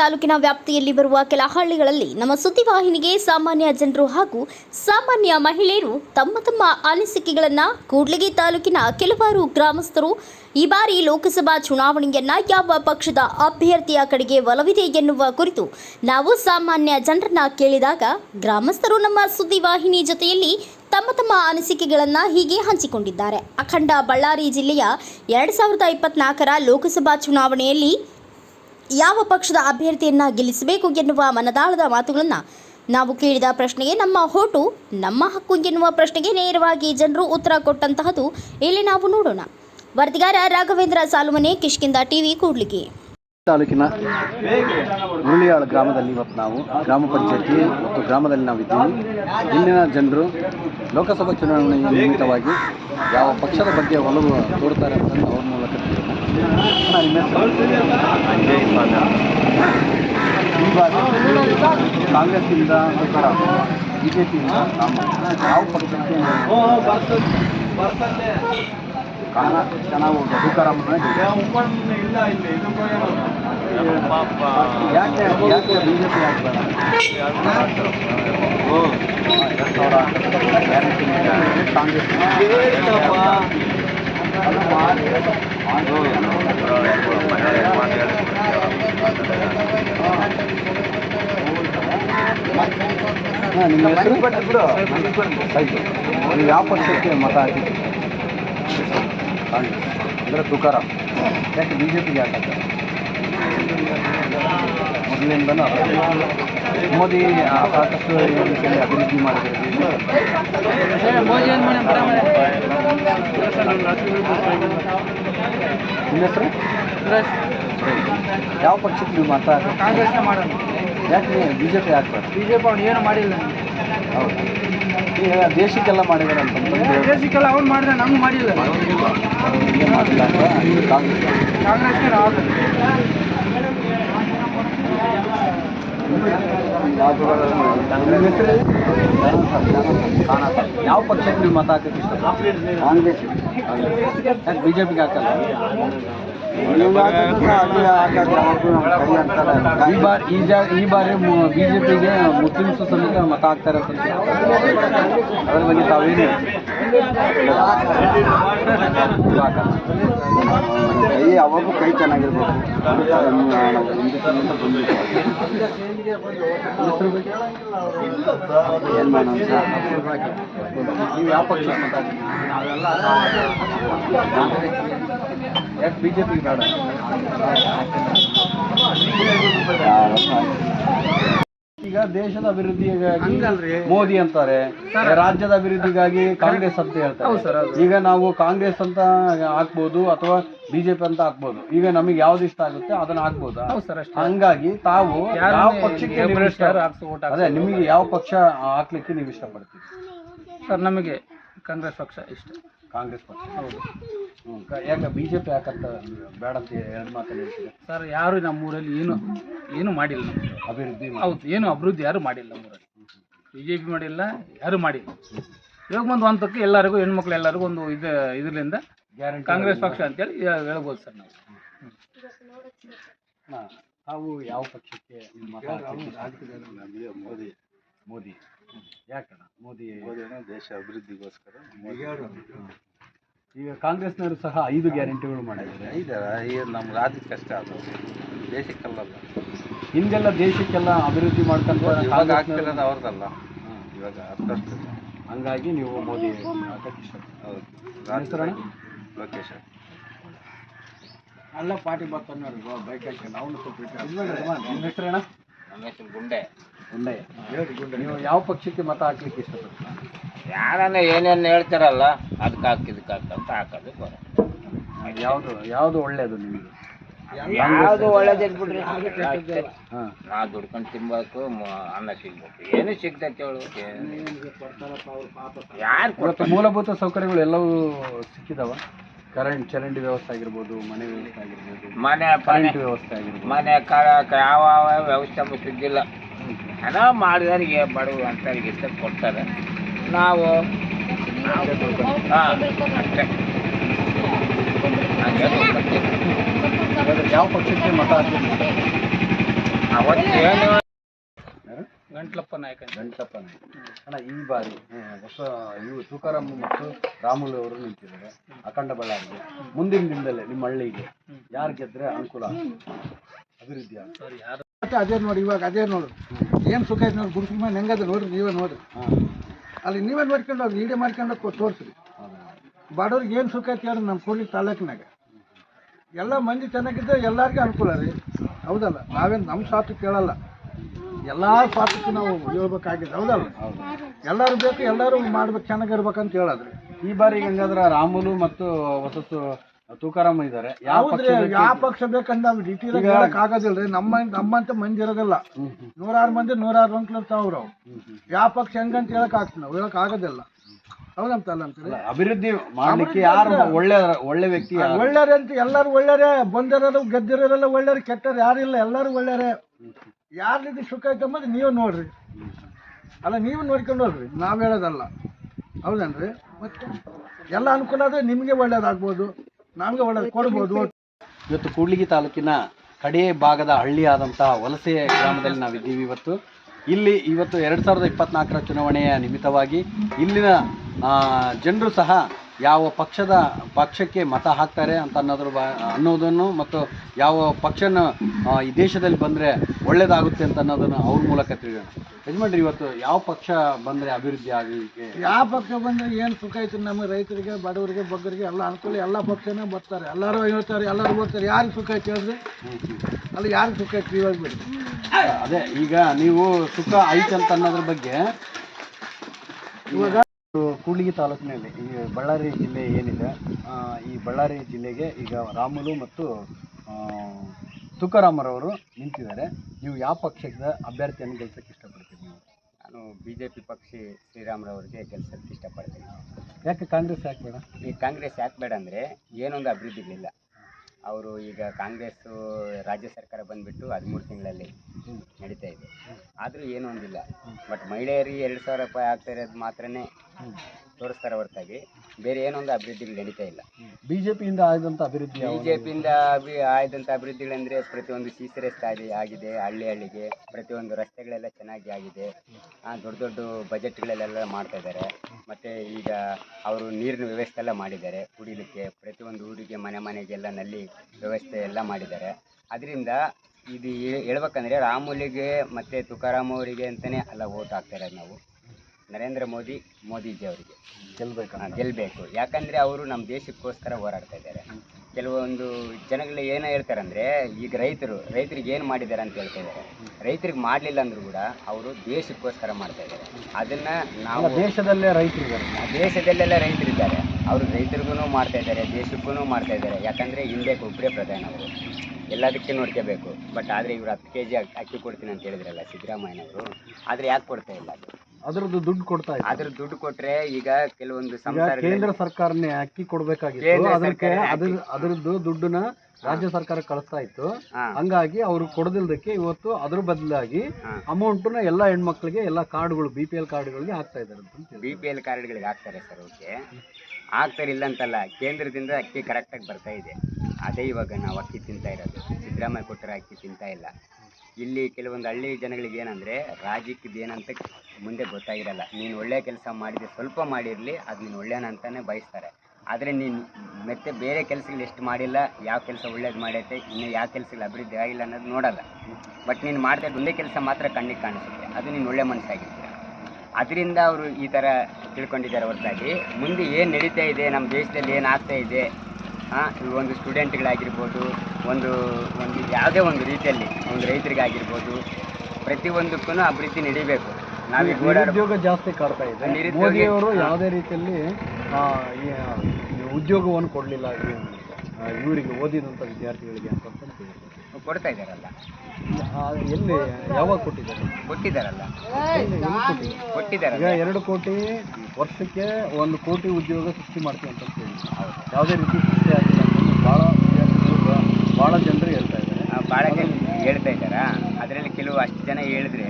ತಾಲೂಕಿನ ವ್ಯಾಪ್ತಿಯಲ್ಲಿ ಬರುವ ಕೆಲ ಹಳ್ಳಿಗಳಲ್ಲಿ ನಮ್ಮ ಸುದ್ದಿವಾಹಿನಿಗೆ ಸಾಮಾನ್ಯ ಜನರು ಹಾಗೂ ಸಾಮಾನ್ಯ ಮಹಿಳೆಯರು ತಮ್ಮ ತಮ್ಮ ಅನಿಸಿಕೆಗಳನ್ನು ಕೂಡ್ಲಿಗಿ ತಾಲೂಕಿನ ಕೆಲವಾರು ಗ್ರಾಮಸ್ಥರು ಈ ಬಾರಿ ಲೋಕಸಭಾ ಚುನಾವಣೆಯನ್ನ ಯಾವ ಪಕ್ಷದ ಅಭ್ಯರ್ಥಿಯ ಕಡೆಗೆ ಒಲವಿದೆ ಎನ್ನುವ ಕುರಿತು ನಾವು ಸಾಮಾನ್ಯ ಜನರನ್ನ ಕೇಳಿದಾಗ ಗ್ರಾಮಸ್ಥರು ನಮ್ಮ ಸುದ್ದಿವಾಹಿನಿ ಜೊತೆಯಲ್ಲಿ ತಮ್ಮ ತಮ್ಮ ಅನಿಸಿಕೆಗಳನ್ನು ಹೀಗೆ ಹಂಚಿಕೊಂಡಿದ್ದಾರೆ. ಅಖಂಡ ಬಳ್ಳಾರಿ ಜಿಲ್ಲೆಯ ಎರಡು ಸಾವಿರದ ಇಪ್ಪತ್ನಾಲ್ಕರ ಲೋಕಸಭಾ ಚುನಾವಣೆಯಲ್ಲಿ ಯಾವ ಪಕ್ಷದ ಅಭ್ಯರ್ಥಿಯನ್ನ ಗೆಲ್ಲಿಸಬೇಕು ಎನ್ನುವ ಮನದಾಳದ ಮಾತುಗಳನ್ನು ನಾವು ಕೇಳಿದ ಪ್ರಶ್ನೆಗೆ ನಮ್ಮ ಹೋಟು, ನಮ್ಮ ಹಕ್ಕು ಎನ್ನುವ ಪ್ರಶ್ನೆಗೆ ನೇರವಾಗಿ ಜನರು ಉತ್ತರ ಕೊಟ್ಟಂತಹದ್ದು ಇಲ್ಲಿ ನಾವು ನೋಡೋಣ. ವರದಿಗಾರ ರಾಘವೇಂದ್ರ ಸಾಲುಮನೆ ಕಿಷ್ಕಿಂದ ಟಿವಿ ಕೂಡ್ಲಿಕ್ಕೆ ತಾಲೂಕಿನ ಹುರುಳಿಯಾಳ ಗ್ರಾಮದಲ್ಲಿ ಇವತ್ತು ನಾವು, ಗ್ರಾಮ ಪಂಚಾಯತಿ ಮತ್ತು ಗ್ರಾಮದಲ್ಲಿ ನಾವಿದ್ದೀವಿ ಇಲ್ಲಿನ ಜನರು ಲೋಕಸಭಾ ಚುನಾವಣೆಯ ನಿಮಿತ್ತವಾಗಿ ಯಾವ ಪಕ್ಷದ ಬಗ್ಗೆ ಒಲವು ತೋರ್ತಾರೆ ಅಂತ ಅವ್ರ ಮೂಲಕ ನಿಮ್ಮ? ಈ ಬಾರಿ ಕಾಂಗ್ರೆಸ್ಸಿಂದ ಬಿ ಜೆ ಪಿಯಿಂದ ಯಾವ ಪಕ್ಷಕ್ಕೆ ಕಾಂಗ್ರೆಸ್ ಚೆನ್ನಾಗಿ ತುಕಾರಾಮನ ಯಾಕೆ ಯಾಕೆ ಬಿ ಜೆ ಪಿ ಎರಡು ಸಾವಿರ ಗ್ಯಾರಂಟಿ ಕಾಂಗ್ರೆಸ್ ನಿಮ್ಮ ಹೆಸರು ಆಯ್ತು ನೀವು ಯಾವ ಪಕ್ಷಕ್ಕೆ ಮತ ಹಾಕಿದ್ದೀರಿ ಕಾಂಗ್ರೆಸ್ ಅಂದರೆ ತುಕಾರಾಮ್ ಯಾಕೆ ಬಿ ಜೆ ಪಿಗೆ ಯಾಕೆ ಹಾಕ್ತಾರೆ? ಮೊದಲಿಂದನೂ ಅದೇ. ಮೋದಿ ಸಾಕಷ್ಟು ಅಭಿವೃದ್ಧಿ ನಿಮ್ಮ ಹೆಸರು? ಯಾವ ಪಕ್ಷಕ್ಕೆ ನೀವು ಮತ ಕಾಂಗ್ರೆಸ್ ಮಾಡೋದು. ಯಾಕೆ ಬಿ ಜೆ ಪಿ ಹಾಕ್ತಾರೆ ಬಿಜೆಪಿ ಅವ್ನು ಏನು ಮಾಡಿಲ್ಲ ಹೌದು. ಈಗ ದೇಶಕ್ಕೆಲ್ಲ ಮಾಡಿದ್ದಾರೆ ಅಂತ ದೇಶಕ್ಕೆಲ್ಲ ಅವ್ನು ಮಾಡಿದ್ರೆ ನಮ್ಗೆ ಮಾಡಿಲ್ಲ. ಏನು ಮಾಡಿಲ್ಲ ಕಾಂಗ್ರೆಸ್. ಕಾಂಗ್ರೆಸ್ಗೆ ನಾವು ಯಾವ ಪಕ್ಷಕ್ಕೆ ನೀವು ಮತ ಹಾಕಕ್ಕೆ ಇಷ್ಟ? ಕಾಂಗ್ರೆಸ್. ಯಾಕೆ ಬಿ ಜೆ ಪಿಗೆ ಹಾಕಲ್ಲ ಈ ಬಾರಿ ಈ ಜಾ ಈ ಬಾರಿ ಬಿ ಜೆ ಪಿಗೆ ಮುಸ್ಲಿಮ್ಸ್ ಸಮೇತ ಮತ ಹಾಕ್ತಾರೆ ಅಂತ ಅದ್ರ ಬಗ್ಗೆ ತಾವೇನು ಕೈ ಯಾವಾಗೂ ಕೈ ಚೆನ್ನಾಗಿರ್ಬೇಕು. ಏನು ಮಾಡೋಣ ನೀವು ಯಾವ ಪಕ್ಷ ಮತ ಯಾಕೆ ಬಿ ಜೆ ಪಿಗೆ ಬೇಡ ಈಗ ದೇಶದ ಅಭಿವೃದ್ಧಿಗಾಗಿ. ಮೋದಿ ಅಂತಾರೆ ರಾಜ್ಯದ ಅಭಿವೃದ್ಧಿಗಾಗಿ ಕಾಂಗ್ರೆಸ್ ಅಂತ ಹೇಳ್ತಾರೆ. ಈಗ ನಾವು ಕಾಂಗ್ರೆಸ್ ಅಂತ ಹಾಕ್ಬೋದು ಅಥವಾ ಬಿಜೆಪಿ ಅಂತ ಹಾಕ್ಬೋದು. ಈಗ ನಮಗೆ ಯಾವ್ದು ಇಷ್ಟ ಆಗುತ್ತೆ ಅದನ್ನ ಹಾಕ್ಬೋದು? ಹೌದು ಸರ್ ಅಷ್ಟೇ. ಹಂಗಾಗಿ ತಾವು ಯಾವ ಪಕ್ಷಕ್ಕೆ ಅದೇ ನಿಮಗೆ ಯಾವ ಪಕ್ಷ ಹಾಕ್ಲಿಕ್ಕೆ ನೀವು ಇಷ್ಟಪಡ್ತೀರಿ? ಸರ್ ನಮಗೆ ಕಾಂಗ್ರೆಸ್ ಪಕ್ಷ ಇಷ್ಟ. ಕಾಂಗ್ರೆಸ್ ಪಕ್ಷ. ಹೌದು. ಯಾಕೆ ಬಿ ಜೆ ಪಿ ಯಾಕಂತ ಬೇಡ ಅಂತ ಎರಡು ಮಾತಲ್ಲಿ ಹೇಳ್ತೀರಿ ಸರ್ ಯಾರು ನಮ್ಮ ಊರಲ್ಲಿ ಏನು ಏನು ಮಾಡಿಲ್ಲ. ನಮ್ಗೆ. ಅಭಿವೃದ್ಧಿ ಮಾಡಿ. ಹೌದು ಏನು ಅಭಿವೃದ್ಧಿ ಯಾರು ಮಾಡಿಲ್ಲ ನಮ್ಮೂರಲ್ಲಿ ಬಿ ಜೆ ಪಿ ಮಾಡಿಲ್ಲ ಯಾರು ಮಾಡಿಲ್ಲ. ಇವಾಗ ಬಂದು ಹಂತಕ್ಕೆ ಎಲ್ಲರಿಗೂ ಹೆಣ್ಮಕ್ಳು ಎಲ್ಲರಿಗೂ ಒಂದು ಇದು ಇದರಿಂದ ಗ್ಯಾರಂಟಿ ಕಾಂಗ್ರೆಸ್ ಪಕ್ಷ ಅಂತೇಳಿ ಹೇ- ಹೇಳ್ಬೋದು ಸರ್ ನಾವು. ಹಾಂ. ತಾವು ಯಾವ ಪಕ್ಷಕ್ಕೆ ಮೋದಿ ಮತ ಹಾಕ್ತೀರಿ? ಮೋದಿ. ಮೋದಿ ಯಾಕಣ್ಣ ಮೋದಿ ದೇಶ ಅಭಿವೃದ್ಧಿಗೋಸ್ಕರ ಈಗ ಕಾಂಗ್ರೆಸ್ನವರು ಸಹ ಐದು ಗ್ಯಾರಂಟಿಗಳು ಮಾಡಿದ್ದಾರೆ. ಐದರ ನಮ್ಮ ರಾಜ್ಯಕ್ಕೆ ಕಷ್ಟ ಅದು. ದೇಶಕ್ಕೆಲ್ಲ ಹಿಂದೆಲ್ಲ ದೇಶಕ್ಕೆಲ್ಲ ಅಭಿವೃದ್ಧಿ ಮಾಡ್ಕೊಂಡು ಇವಾಗ ಆಗ್ತಿರೋದು ಹಾ. ಇವಾಗ ಅರ್ಥಷ್ಟು ಹಂಗಾಗಿ ನೀವು ಮೋದಿ ಹೌದು. ಹೆಸರಣ್ಣ? ಲೋಕೇಶ್. ಅಲ್ಲ ಪಾರ್ಟಿ ಬರ್ತಾನೆ ಬೈಕ್ ಹಾಕಿ ಅವನು ನಿಮ್ಮ ಹೆಸರಣ್ಣ? ನಮ್ಮ ಹೆಸರು ಗುಂಡೆ. ಗುಂಡಯ್ಯ ನೀವು ಯಾವ ಪಕ್ಷಕ್ಕೆ ಮತ ಹಾಕ್ಲಿಕ್ಕೆ ಇಷ್ಟಪಡ್ತೀರಾ? ಯಾರನ್ನ ಏನೇನು ಹೇಳ್ತಾರಲ್ಲ ಅದಕ್ಕೆ ಹಾಕಿದಕ್ಕೆ ಹಾಕಂತ ಹಾಕೋದು ಬರ ಯಾವುದು ಯಾವುದು ಒಳ್ಳೆಯದು ನಿಮಗೆ ಯಾವುದು ಒಳ್ಳೇದಿಲ್ಲ ಬಿಡ್ರಿ ನಾ ದುಡ್ಕೊಂಡು ತಿನ್ಬೇಕು ಮ- ಅನ್ನ ಸಿಗ್ಬೇಕು. ಏನು ಸಿಗ್ತೈತೆ ಹೇಳು? ಯಾರು ಕೊಡ್ತಾರೆ? ಮೂಲಭೂತ ಸೌಕರ್ಯಗಳು ಎಲ್ಲವೂ ಸಿಕ್ಕಿದಾವ? ಕರೆಂಟ್ ಚರಂಡಿ ವ್ಯವಸ್ಥೆ ಆಗಿರ್ಬೋದು ಮನೆ ವ್ಯವಸ್ಥೆ ಆಗಿರ್ಬೋದು ಮನೆ ಕರೆಂಟ್ ವ್ಯವಸ್ಥೆ ಆಗಿರ್ಬೋದು. ಮನೆ ಕಾಲ ಯಾವ ಯಾವ ವ್ಯವಸ್ಥೆ ಸಿಗ್ಗಿಲ್ಲ ಹಣ ಮಾಡಿದವರಿಗೆ ಬಡವರು ಅಂತ ಇಷ್ಟ ಕೊಡ್ತಾರೆ. ನಾವು ಹಾಂ ಅಷ್ಟೇ. ಯಾವ ಪಕ್ಷಕ್ಕೆ ಮತ ಹಾಕ್ಲಿಕ್ಕೆ ಅವತ್ತೇನು ಗಂಟ್ಲಪ್ಪ ನಾಯಕ ಅಂತ. ಗಂಟಪ್ಪ ಅಣ್ಣ ಈ ಬಾರಿ ಹೊಸ ಇವು ತುಕಾರಾಮ್ ಮತ್ತು ರಾಮುಲು ಅವರು ನಿಂತಿದ್ದಾರೆ. ಅಖಂಡ ಬಳ್ಳಾರಿಗೆ ಮುಂದಿನ ದಿನದಲ್ಲೇ ನಿಮ್ಮ ಹಳ್ಳಿಗೆ. ಯಾರು ಗೆದ್ರೆ ಅನುಕೂಲ ಅಭಿವೃದ್ಧಿ ಅದೇ ನೋಡಿ ಇವಾಗ ಅದೇ ನೋಡು. ಏನು ಸುಖ ಐತೆ ನೋಡಿ ಗುಡಿಸಿ ಮೇಲೆ ಹೆಂಗದ ನೋಡ್ರಿ ನೀವೇ ನೋಡ್ರಿ. ಅಲ್ಲಿ ನೀವೇ ನೋಡ್ಕೊಂಡು ಅವ್ರು ಈಡೇ ಮಾಡ್ಕೊಂಡು ತೋರಿಸ್ರಿ. ಬಡವ್ರಿಗೆ ಏನು ಸುಖ ಐತಿ ಹೇಳಿ ನಮ್ಮ ಕೂಡ್ಲಿ ತಾಲೂಕಿನಾಗ. ಎಲ್ಲ ಮಂದಿ ಚೆನ್ನಾಗಿದ್ದರೆ ಎಲ್ಲರಿಗೂ ಅನುಕೂಲ ರೀ. ಹೌದಲ್ಲ? ನಾವೇನು ನಮ್ಮ ಸ್ವಾರ್ಥ ಕೇಳಲ್ಲ. ಎಲ್ಲ ಸ್ವಾರ್ಥಕ್ಕೂ ನಾವು ಹೇಳ್ಬೇಕಾಗಿದೆ. ಹೌದಲ್ಲ? ಎಲ್ಲರೂ ಬೇಕು ಎಲ್ಲರೂ ಮಾಡ್ಬೇಕು ಚೆನ್ನಾಗಿರ್ಬೇಕಂತ ಹೇಳೋದ್ರಿ. ಈ ಬಾರಿ ಹಂಗಾದ್ರೆ ರಾಮುಲು ಮತ್ತು ಹೊಸತು ತುಕಾರಾಮ್ ಇದ್ದಾರೆ. ಯಾವ ಪಕ್ಷ ಡೀಟೇಲ್ ಹೇಳಕ್ ಆಗೋದಿಲ್ರಿ. ನಮ್ಮ ನಮ್ಮಂತ ಮಂದಿ ಇರೋದಿಲ್ಲ. ನೂರಾರು ಮಂದಿ ನೂರಾರು ಅಂಕ್ಲಿರ್ತಾವ್ರು ಅವು ಯಾವ ಪಕ್ಷ ಹೆಂಗಂತ ಹೇಳಕ್ ಆಗ್ತದೆ ನಾವು ಹೇಳಕ್ ಆಗೋದಿಲ್ಲ. ಹೌದಂತಲ್ಲ ಅಂತ ಅಭಿವೃದ್ಧಿ ಮಾಡ್ಲಿಕ್ಕೆ ಯಾರು ಒಳ್ಳೆ ಒಳ್ಳೆ ವ್ಯಕ್ತಿ ಒಳ್ಳೆರೆ ಒಳ್ಳೆಯವ್ರೆ ಅಂತ ಎಲ್ಲರೂ ಒಳ್ಳೆಯರೇ ಬಂದಿರೋರು ಗೆದ್ದಿರೋರೆಲ್ಲ ಒಳ್ಳೆಯವ್ರು ಕೆಟ್ಟರು ಯಾರಿಲ್ಲ ಎಲ್ಲರೂ ಒಳ್ಳೆಯರೇ. ರೀತಿ ಸುಖ ಐತೆ ಅಂಬುದು ನೀವು ನೋಡ್ರಿ. ಅಲ್ಲ ನೀವು ನೋಡ್ಕೊಂಡು ಹೋಗ್ರಿ. ನಾವು ಹೇಳೋದಲ್ಲ. ಹೌದೇನ್ರಿ? ಮತ್ತೆ ಎಲ್ಲ ಅನುಕೂಲ ಆದರೆ ನಿಮಗೆ ಒಳ್ಳೇದಾಗ್ಬೋದು. ನಮಗೆ ಕೊಡ್ಬೋದು ಇವತ್ತು ಕೂಡ್ಲಿಗಿ ತಾಲೂಕಿನ ಕಡೇ ಭಾಗದ ಹಳ್ಳಿ ಆದಂತಹ ವಲಸೆ ಗ್ರಾಮದಲ್ಲಿ ನಾವಿದ್ದೀವಿ ಇವತ್ತು. ಇಲ್ಲಿ ಇವತ್ತು ಎರಡ್ ಸಾವಿರದ ಇಪ್ಪತ್ನಾಲ್ಕರ ಚುನಾವಣೆಯ ನಿಮಿತ್ತವಾಗಿ ಇಲ್ಲಿನ ಜನರು ಸಹ ಯಾವ ಪಕ್ಷದ ಪಕ್ಷಕ್ಕೆ ಮತ ಹಾಕ್ತಾರೆ ಅಂತ ಅನ್ನೋದ್ರ ಬಾ ಅನ್ನೋದನ್ನು ಮತ್ತು ಯಾವ ಪಕ್ಷನ ಈ ದೇಶದಲ್ಲಿ ಬಂದರೆ ಒಳ್ಳೇದಾಗುತ್ತೆ ಅಂತ ಅನ್ನೋದನ್ನು ಅವ್ರ ಮೂಲಕ ತಿಳಿಯೋಣ. ಯಜಮಾನ್ರಿ ಇವತ್ತು ಯಾವ ಪಕ್ಷ ಬಂದ್ರೆ ಅಭಿವೃದ್ಧಿ ಆಗಲಿಕ್ಕೆ? ಯಾವ ಪಕ್ಷ ಬಂದ್ರೆ ಏನು ಸುಖ ಐತಿ ನಮಗೆ? ರೈತರಿಗೆ ಬಡವರಿಗೆ ಬಗ್ಗರಿಗೆ ಎಲ್ಲ ಅನುಕೂಲ ಎಲ್ಲ ಪಕ್ಷನೇ ಬರ್ತಾರೆ. ಎಲ್ಲರೂ ಹೇಳ್ತಾರೆ ಎಲ್ಲರೂ ಬರ್ತಾರೆ ಯಾರಿಗೆ ಸುಖ ಐತಿ ಹೇಳ್ರಿ? ಅಲ್ಲಿ ಯಾರಿಗೆ ಸುಖ ಐತಿ ಇವಾಗ ಬಿಡಿ ಅದೇ ಈಗ ನೀವು ಸುಖ ಐತೆ ಅಂತ ಅನ್ನೋದ್ರ ಬಗ್ಗೆ ಇವಾಗ ಕೂಡ್ಲಿಗಿ ತಾಲೂಕಿನಲ್ಲಿ ಈ ಬಳ್ಳಾರಿ ಜಿಲ್ಲೆ ಏನಿದೆ ಆ, ಈ ಬಳ್ಳಾರಿ ಜಿಲ್ಲೆಗೆ ಈಗ ರಾಮುಲು ಮತ್ತು ಆ, ತುಕಾರಾಮರವರು ನಿಂತಿದ್ದಾರೆ. ನೀವು ಯಾವ ಪಕ್ಷದ ಅಭ್ಯರ್ಥಿಯನ್ನು ಗೆಲ್ಸಕ್ಕೆ ಇಷ್ಟಪಡ್ತೀರಿ? ನಾನು ಬಿ ಜೆ ಪಿ ಪಕ್ಷಿ ಶ್ರೀರಾಮ್ರವ್ರಿಗೆ ಗೆಲ್ಸೋಕ್ಕೆ ಇಷ್ಟಪಡ್ತೀನಿ. ಯಾಕೆ ಕಾಂಗ್ರೆಸ್ ಯಾಕೆ ಬೇಡ? ಈ ಕಾಂಗ್ರೆಸ್ ಯಾಕೆ ಬೇಡ ಅಂದರೆ ಏನೊಂದು ಅಭಿವೃದ್ಧಿಗಳಿಲ್ಲ ಅವರು ಈಗ ಕಾಂಗ್ರೆಸ್ಸು ರಾಜ್ಯ ಸರ್ಕಾರ ಬಂದುಬಿಟ್ಟು ಹದಿಮೂರು ತಿಂಗಳಲ್ಲಿ ನಡೀತಾ ಇದೆ. ಆದರೂ ಏನೂ ಒಂದಿಲ್ಲ. ಬಟ್ ಮಹಿಳೆಯರಿಗೆ ಎರಡು ಸಾವಿರ ರೂಪಾಯಿ ಆಗ್ತಾ ಇರೋದು ಮಾತ್ರನೇ ತೋರಿಸ್ತಾರೆ ಹೊರತಾಗಿ. ಬೇರೆ ಏನೊಂದು ಅಭಿವೃದ್ಧಿಗಳು ನಡೀತಾ ಇಲ್ಲ. ಬಿಜೆಪಿಯಿಂದ ಆದಂಥ ಅಭಿವೃದ್ಧಿ ಬಿಜೆಪಿಯಿಂದ ಅಭಿ ಆದಂಥ ಅಭಿವೃದ್ಧಿಗಳಂದರೆ ಪ್ರತಿಯೊಂದು ಸಿ ಸಿ ರಸ್ತೆ ಆಗಿ ಆಗಿದೆ ಹಳ್ಳಿ ಹಳ್ಳಿಗೆ. ಪ್ರತಿಯೊಂದು ರಸ್ತೆಗಳೆಲ್ಲ ಚೆನ್ನಾಗಿ ಆಗಿದೆ. ದೊಡ್ಡ ದೊಡ್ಡ ಬಜೆಟ್ಗಳಲ್ಲೆಲ್ಲ ಮಾಡ್ತಾ ಇದ್ದಾರೆ. ಮತ್ತು ಈಗ ಅವರು ನೀರಿನ ವ್ಯವಸ್ಥೆ ಎಲ್ಲ ಮಾಡಿದ್ದಾರೆ. ಕುಡಿಲಿಕ್ಕೆ ಪ್ರತಿಯೊಂದು ಊರಿಗೆ ಮನೆ ಮನೆಗೆಲ್ಲ ನಲ್ಲಿ ವ್ಯವಸ್ಥೆ ಎಲ್ಲ ಮಾಡಿದ್ದಾರೆ. ಅದರಿಂದ ಇದು ಹೇಳ್ಬೇಕಂದ್ರೆ ರಾಮುಲಿಗೆ ಮತ್ತು ತುಕಾರಾಮ್ ಅವರಿಗೆ ಅಂತಲೇ ಅಲ್ಲ ವೋಟ್ ಹಾಕ್ತಾರೆ ನಾವು. ನರೇಂದ್ರ ಮೋದಿ ಮೋದಿಜಿ ಅವರಿಗೆ ಗೆಲ್ಲಬೇಕು ಗೆಲ್ಲಬೇಕು ಯಾಕಂದರೆ ಅವರು ನಮ್ಮ ದೇಶಕ್ಕೋಸ್ಕರ ಹೋರಾಡ್ತಾ ಇದ್ದಾರೆ. ಕೆಲವೊಂದು ಜನಗಳು ಏನು ಹೇಳ್ತಾರೆ ಅಂದರೆ ಈಗ ರೈತರು ರೈತರಿಗೆ ಏನು ಮಾಡಿದ್ದಾರೆ ಅಂತ ಹೇಳ್ತಾ ಇದ್ದಾರೆ. ರೈತರಿಗೆ ಮಾಡಲಿಲ್ಲ ಅಂದರೂ ಕೂಡ ಅವರು ದೇಶಕ್ಕೋಸ್ಕರ ಮಾಡ್ತಾ ಇದ್ದಾರೆ. ಅದನ್ನು ನಾವು ದೇಶದಲ್ಲೇ ರೈತರು ದೇಶದಲ್ಲೆಲ್ಲ ರೈತರಿದ್ದಾರೆ. ಅವರು ರೈತರಿಗೂ ಮಾಡ್ತಾ ಇದ್ದಾರೆ ದೇಶಕ್ಕೂ ಮಾಡ್ತಾ ಇದ್ದಾರೆ. ಯಾಕಂದರೆ ಹಿಂದೆ ಒಬ್ಬರೇ ಪ್ರಧಾನ ಅವರು. ಎಲ್ಲದಕ್ಕೆ ನೋಡ್ಕೋಬೇಕು. ಬಟ್ ಆದರೆ ಇವರು ಹತ್ತು ಕೆ ಜಿ ಅಕ್ಕಿ ಕೊಡ್ತೀನಿ ಅಂತ ಹೇಳಿದ್ರಲ್ಲ ಸಿದ್ದರಾಮಯ್ಯನವರು. ಆದರೆ ಯಾಕೆ ಕೊಡ್ತಾ ಇಲ್ಲ ಅದು? ಅದರದ್ದು ದುಡ್ಡು ಕೊಡ್ತಾ ಇಲ್ಲ. ಅದ್ರ ದುಡ್ಡು ಕೊಟ್ರೆ ಈಗ ಕೆಲವೊಂದು ಸಂಸಾರ ಕೇಂದ್ರ ಸರ್ಕಾರನೇ ಅಕ್ಕಿ ಕೊಡ್ಬೇಕಾಗಿತ್ತು. ಅದ್ರದ್ದು ಅದಕ್ಕೆ ಸರ್ಕಾರ ಅದ್ರ ಅದರದ್ದು ದುಡ್ಡನ್ನ ರಾಜ್ಯ ಸರ್ಕಾರ ಕಳಿಸ್ತಾ ಇತ್ತು. ಹಂಗಾಗಿ ಅವ್ರು ಕೊಡದಿಲ್ದಕ್ಕೆ ಇವತ್ತು ಅದ್ರ ಬದಲಾಗಿ ಅಮೌಂಟ್ ಅಮೌಂಟ್ನ ಎಲ್ಲಾ ಹೆಣ್ಮಕ್ಳಿಗೆ ಎಲ್ಲಾ ಕಾರ್ಡ್ಗಳು ಬಿ ಪಿ ಎಲ್ ಕಾರ್ಡ್ಗಳಿಗೆ ಹಾಕ್ತಾ ಇದ್ದಾರೆ. ಬಿ ಪಿ ಎಲ್ ಕಾರ್ಡ್ಗಳಿಗೆ ಹಾಕ್ತಾರೆ ಸರ್ ಓಕೆ ಹಾಕ್ತಾರೆ ಇಲ್ಲ ಅಂತಲ್ಲ ಕೇಂದ್ರದಿಂದ ಅಕ್ಕಿ ಕರೆಕ್ಟಾಗಿ ಬರ್ತಾ ಇದೆ. ಅದೇ ಇವಾಗ ನಾವು ಅಕ್ಕಿ ತಿಂತಾ ಇರೋದು. ಸಿದ್ದರಾಮಯ್ಯ ಕೊಟ್ಟರೆ ಅಕ್ಕಿ ತಿಂತಾ ಇಲ್ಲ. ಇಲ್ಲಿ ಕೆಲವೊಂದು ಹಳ್ಳಿ ಜನಗಳಿಗೆ ಏನಂದರೆ ರಾಜಕೀಯದ ಏನಂತ ಮುಂದೆ ಗೊತ್ತಾಗಿರಲ್ಲ. ನೀನು ಒಳ್ಳೆಯ ಕೆಲಸ ಮಾಡಿದರೆ ಸ್ವಲ್ಪ ಮಾಡಿರಲಿ, ಅದು ನೀನು ಒಳ್ಳೆಯನ ಅಂತಲೇ ಬಯಸ್ತಾರೆ. ಆದರೆ ನೀನು ಮತ್ತೆ ಬೇರೆ ಕೆಲಸಗಳು ಎಷ್ಟು ಮಾಡಿಲ್ಲ, ಯಾವ ಕೆಲಸ ಒಳ್ಳೇದು ಮಾಡೈತೆ, ಇನ್ನು ಯಾವ ಕೆಲಸಗಳು ಅಭಿವೃದ್ಧಿ ಆಗಿಲ್ಲ ಅನ್ನೋದು ನೋಡಲ್ಲ. ಬಟ್ ನೀನು ಮಾಡ್ತಾ ಒಂದೇ ಕೆಲಸ ಮಾತ್ರ ಕಣ್ಣಿಗೆ ಕಾಣಿಸುತ್ತೆ. ಅದು ನೀನು ಒಳ್ಳೆ ಮನಸ್ಸಾಗಿರ್ತೀರ ಅದರಿಂದ ಅವರು ಈ ಥರ ತಿಳ್ಕೊಂಡಿದ್ದಾರೆ ಹೊರತಾಗಿ. ಮುಂದೆ ಏನು ನಡೀತಾ ಇದೆ, ನಮ್ಮ ದೇಶದಲ್ಲಿ ಏನು ಆಗ್ತಾ ಇದೆ ಒಂದು ಸ್ಟೂಡೆಂಟ್ಗಳಾಗಿರ್ಬೋದು ಒಂದು ಒಂದು ಯಾವುದೇ ಒಂದು ರೀತಿಯಲ್ಲಿ ಒಂದು ರೈತರಿಗಾಗಿರ್ಬೋದು ಪ್ರತಿಯೊಂದಕ್ಕೂ ಅಭಿವೃದ್ಧಿ ನಡೀಬೇಕು ನಾವೀಗ ಉದ್ಯೋಗ ನಿರುದ್ಯೋಗ ಜಾಸ್ತಿ ಕಾಡ್ತಾ ಇದೆ ನಿರುದ್ಯೋಗಿಯವರು ಯಾವುದೇ ರೀತಿಯಲ್ಲಿ ಉದ್ಯೋಗವನ್ನು ಕೊಡಲಿಲ್ಲ ಇವರಿಗೆ ಓದಿದಂಥ ವಿದ್ಯಾರ್ಥಿಗಳಿಗೆ ಅಂತ. ಕೊಡ್ತಾ ಇದ್ದಾರಲ್ಲ? ಎಲ್ಲಿ? ಯಾವಾಗ ಕೊಟ್ಟಿದ್ದಾರೆ? ಕೊಟ್ಟಿದ್ದಾರಲ್ಲ? ಎಲ್ಲಿ ಕೊಟ್ಟಿದ್ದಾರೆ? ಈಗ ಎರಡು ಕೋಟಿ ವರ್ಷಕ್ಕೆ ಒಂದು ಕೋಟಿ ಉದ್ಯೋಗ ಸೃಷ್ಟಿ ಮಾಡ್ತೀವಿ ಅಂತ ಹೇಳಿ ಯಾವುದೇ ರೀತಿ ಸೃಷ್ಟಿ ಆಗಿಲ್ಲ ಅಂತ ಭಾಳ ವಿದ್ಯಾರ್ಥಿಗಳು ಭಾಳ ಜನರು ಹೇಳ್ತಾ ಇದ್ದಾರೆ. ಆ, ಭಾಳ ಜನ ಹೇಳ್ತಾ ಇದ್ದಾರಾ? ಅದರಲ್ಲಿ ಕೆಲವು ಅಷ್ಟು ಜನ ಹೇಳಿದ್ರೆ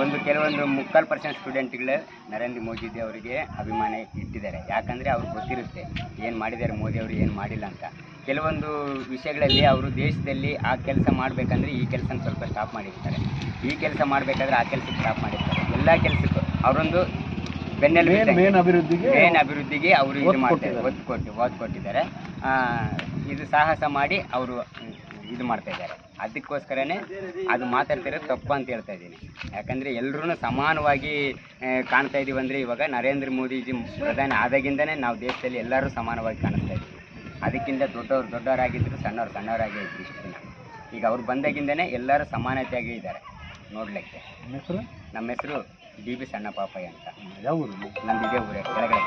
ಒಂದು ಕೆಲವೊಂದು ಮುಕ್ಕಾಲು ಪರ್ಸೆಂಟ್ ಸ್ಟೂಡೆಂಟ್ಗಳು ನರೇಂದ್ರ ಮೋದಿ ಅವರಿಗೆ ಅಭಿಮಾನ ಇಟ್ಟಿದ್ದಾರೆ. ಯಾಕಂದರೆ ಅವ್ರಿಗೆ ಗೊತ್ತಿರುತ್ತೆ ಏನು ಮಾಡಿದ್ದಾರೆ ಮೋದಿ ಅವರು ಏನು ಮಾಡಿಲ್ಲ ಅಂತ. ಕೆಲವೊಂದು ವಿಷಯಗಳಲ್ಲಿ ಅವರು ದೇಶದಲ್ಲಿ ಆ ಕೆಲಸ ಮಾಡಬೇಕಂದ್ರೆ ಈ ಕೆಲಸನ ಸ್ವಲ್ಪ ಸ್ಟಾಪ್ ಮಾಡಿರ್ತಾರೆ. ಈ ಕೆಲಸ ಮಾಡಬೇಕಾದ್ರೆ ಆ ಕೆಲಸಕ್ಕೆ ಸ್ಟಾಪ್ ಮಾಡಿರ್ತಾರೆ. ಎಲ್ಲ ಕೆಲಸಕ್ಕೂ ಅವರೊಂದು ಬೆನ್ನೆಲುಬು ಮೇನ್ ಅಭಿವೃದ್ಧಿಗೆ ಮೇನ್ ಅಭಿವೃದ್ಧಿಗೆ ಅವರು ಇದು ಮಾಡ್ತಾರೆ. ಒತ್ತು ಕೊಟ್ಟು ಒತ್ತು ಕೊಟ್ಟಿದ್ದಾರೆ. ಇದು ಸಾಹಸ ಮಾಡಿ ಅವರು ಇದು ಮಾಡ್ತಾ ಇದ್ದಾರೆ. ಅದಕ್ಕೋಸ್ಕರನೇ ಅದು ಮಾತಾಡ್ತಿರೋದು ತಪ್ಪು ಅಂತ ಹೇಳ್ತಾ ಇದ್ದೀನಿ. ಯಾಕಂದರೆ ಎಲ್ಲರೂ ಸಮಾನವಾಗಿ ಕಾಣ್ತಾ ಇದ್ದೀವಿ ಅಂದರೆ ಇವಾಗ ನರೇಂದ್ರ ಮೋದಿಜಿ ಪ್ರಧಾನಿ ಆದಾಗಿಂದನೇ ನಾವು ದೇಶದಲ್ಲಿ ಎಲ್ಲರೂ ಸಮಾನವಾಗಿ ಕಾಣಿಸ್ತಾ ಇದ್ದೀವಿ ಅದಕ್ಕಿಂತ ದೊಡ್ಡವ್ರು ದೊಡ್ಡವರಾಗಿದ್ದರು ಸಣ್ಣವ್ರು ಸಣ್ಣವರಾಗೇ ಇದ್ರು ಇಷ್ಟು. ದಿನ ಈಗ ಅವ್ರು ಬಂದಾಗಿಂದನೇ ಎಲ್ಲರೂ ಸಮಾನತೆಯಾಗಿ ಇದ್ದಾರೆ ನೋಡಲಿಕ್ಕೆ. ನಿಮ್ಮ ಹೆಸರು? ನಮ್ಮ ಹೆಸರು ಡಿ ಬಿ ಸಣ್ಣ ಪಾಪಯ್ಯ ಅಂತ. ಯಾವ ಊರು? ನಮ್ದು ಇದೇ ಊರೇ ಕೆಳಗಡೆ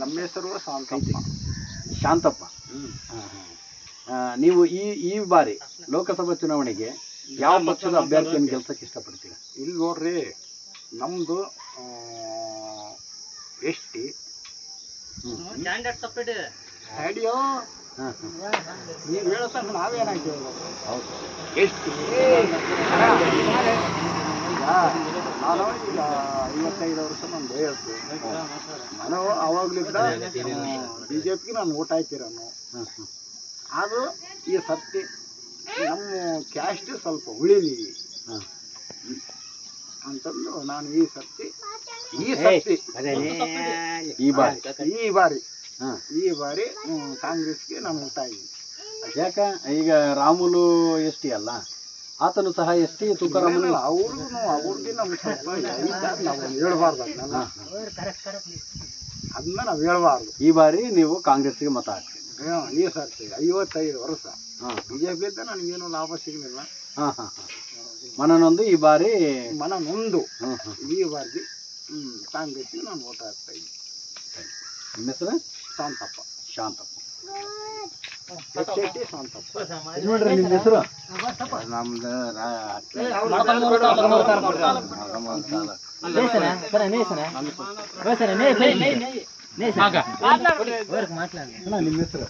ನಮ್ಮ ಹೆಸರು ಶಾಂತಪ್ಪ. ಶಾಂತಪ್ಪ? ನೀವು ಈ ಈ ಬಾರಿ ಲೋಕಸಭಾ ಚುನಾವಣೆಗೆ ಯಾವ ಪಕ್ಷದ ಅಭ್ಯರ್ಥಿಯನ್ನು ಗೆಲ್ಸಕ್ಕೆ ಇಷ್ಟಪಡ್ತೀರಾ? ಇಲ್ಲಿ ನೋಡ್ರಿ ನಮ್ಮದು ಎಸ್ ಟಿ ಸ್ಟ್ಯಾಂಡರ್ಡ್ ಹಾ, ಹಾ. ನೀವು ಹೇಳೋ ತನಕ ನಾವೇನಾಗಿ ಹೌದು. ಎಷ್ಟು? ನಾನು ಈಗ ಐವತ್ತೈದು ವರ್ಷ ನಾನು ವಯಸ್ಸು ನಾನು ಅವಾಗ್ಲಿದ್ದ ಬಿ ಜೆ ಪಿಗೆ ನಾನು ಓಟ್ ಹಾಕಿರೋನು. ಅದು ಈ ಸತ್ತಿ ನಮ್ಮ ಕ್ಯಾಸ್ಟ್ ಸ್ವಲ್ಪ ಉಳಿಲಿ. ಹಾ. ಅಂತಂದು ನಾನು ಈ ಸರ್ತಿ ಈ ಸರ್ತಿ ಈ ಬಾರಿ. ಈ ಬಾರಿ ಹಾ. ಈ ಬಾರಿ ಕಾಂಗ್ರೆಸ್ಗೆ ನಾನು ಊಟ ಇದ್ದೀನಿ. ಯಾಕ? ಈಗ ರಾಮುಲು ಎಸ್ ಟಿ ಅಲ್ಲ? ಆತನು ಸಹ ಎಸ್ ಟಿ ತುಕಾರಾಮನು ಅವ್ರಿಗೂ ಅವ್ರಿಗೆ ನಮ್ಗೆ ಸ್ವಲ್ಪ ನಾವು ಹೇಳ್ಬಾರ್ದು ಅದನ್ನ. ಅದನ್ನ ನಾವು ಹೇಳ್ಬಾರ್ದು. ಈ ಬಾರಿ ನೀವು ಕಾಂಗ್ರೆಸ್ಗೆ ಮತ ಹಾಕಿ ಹ್ಮ್, ಈ ಸರ್ತಿ ಐವತ್ತೈದು ವರ್ಷ. ಹಾಂ. ಬಿ ಜೆ ಪಿಯಿಂದ ನನಗೇನು ಲಾಭ ಸಿಗಲಿಲ್ಲ. ಹಾಂ ಹಾಂ ಹಾಂ. ಮನನೊಂದು ಈ ಬಾರಿ ಮನನೊಂದು. ಈ ಬಾರಿ ಹ್ಮ್ ಕಾಂಗ್ರೆಸ್ಗೆ ನಾನು ಓಟ್ ಹಾಕ್ತಾ ಇದ್ದೀನಿ. ನಿಮ್ಮ ಹೆಸರು? ಶಾಂತಪ್ಪ. ಶಾಂತಪ್ಪ. ನಿಮ್ಮ ಹೆಸರು? ನಮ್ದು ನಿಮ್ಮ ಹೆಸರು?